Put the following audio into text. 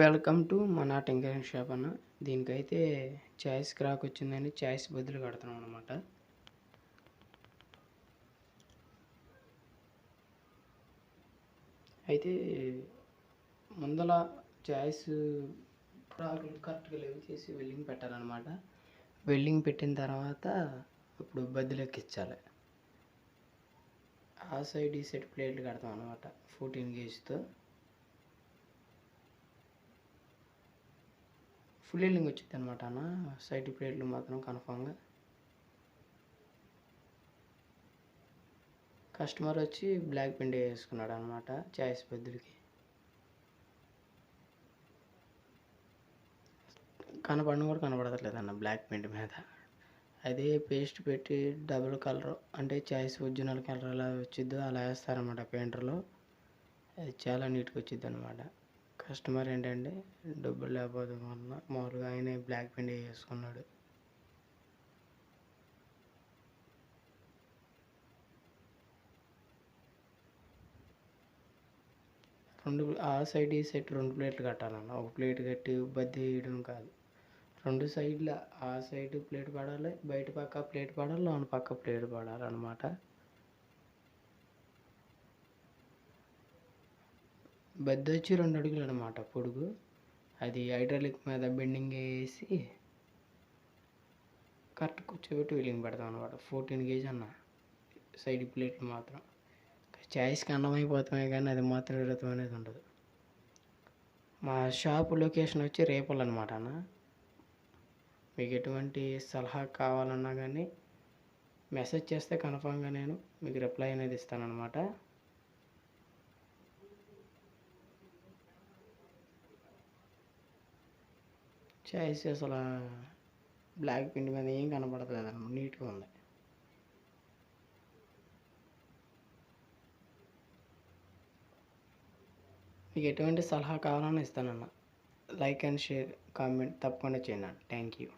Welcome to మన tinkering shop అన్న. దీనికైతే చాయిస్ క్రాక్ వచ్చిందని చాయిస్ బదులు కడుతున్నాం అనమాట అయితే ముందల చాయిస్ క్రాకులు కరెక్ట్గా లేవు చేసి వెల్డింగ్ పెట్టాలన్నమాట. వెల్డింగ్ పెట్టిన తర్వాత ఇప్పుడు బద్దలు ఎక్కించాలి ఆ సైడ్ ఈ సైడ్ ప్లేట్లు కడతాం అనమాట ఫోర్టీన్ గేజ్తో ఫుల్ ఎల్లింగ్ వచ్చింది అనమాట అన్న. సైడ్ ప్లేట్లు మాత్రం కన్ఫామ్గా కస్టమర్ వచ్చి బ్లాక్ పెయింట్ వేసుకున్నాడు అనమాట చాయిస్ బద్దులకి కనపడిన కూడా కనపడట్లేదు అన్న బ్లాక్ పెయింట్ మీద. అదే పేస్ట్ పెట్టి డబుల్ కలర్ అంటే చాయిస్ ఒరిజినల్ కలర్ ఎలా వచ్చిద్దో అలా వేస్తారనమాట పెయింటర్లో అది చాలా నీట్గా వచ్చిద్ది అనమాట కస్టమర్ ఏంటంటే డబ్బులు లేకపోవడం వల్ల మామూలుగా ఆయన బ్లాక్ పెయింట్ చేసుకున్నాడు రెండు ఆ సైడ్ ఈ సైడ్ రెండు ప్లేట్లు కట్టాలన్న. ఒక ప్లేట్ కట్టి బద్దీ వేయడం కాదు. రెండు సైడ్ల ఆ సైడ్ ప్లేట్ పడాలి బయట పక్క ప్లేట్ పడాలి లోన పక్క ప్లేట్ పడాలి బెద్ద వచ్చి రెండు అడుగులు అనమాట పొడుగు. అది హైడ్రాలిక్ మీద బెండింగ్ వేసి కరెక్ట్ కూర్చోబెట్టి వీలింగ్ పెడతాం అనమాట ఫోర్టీన్ కేజీ అన్న. సైడ్ ప్లేట్లు మాత్రం. చాయిస్కి అన్నం కానీ అది మాత్రం విడతం అనేది ఉండదు. మా షాప్ లొకేషన్ వచ్చి రేపల్ అనమాట అన్న. మీకు ఎటువంటి సలహా కావాలన్నా కానీ మెసేజ్ చేస్తే కన్ఫామ్గా నేను మీకు రిప్లై అనేది ఇస్తానన్నమాట. చేసి అసలు బ్లాక్ పిండి మీద ఏం కనపడట్లేదు అన్నమాట నీట్గా ఉంది. మీకు ఎటువంటి సలహా కావాలన్నా ఇస్తానన్న. లైక్ అండ్ షేర్ కామెంట్ తప్పకుండా చేయండి థ్యాంక్ యూ.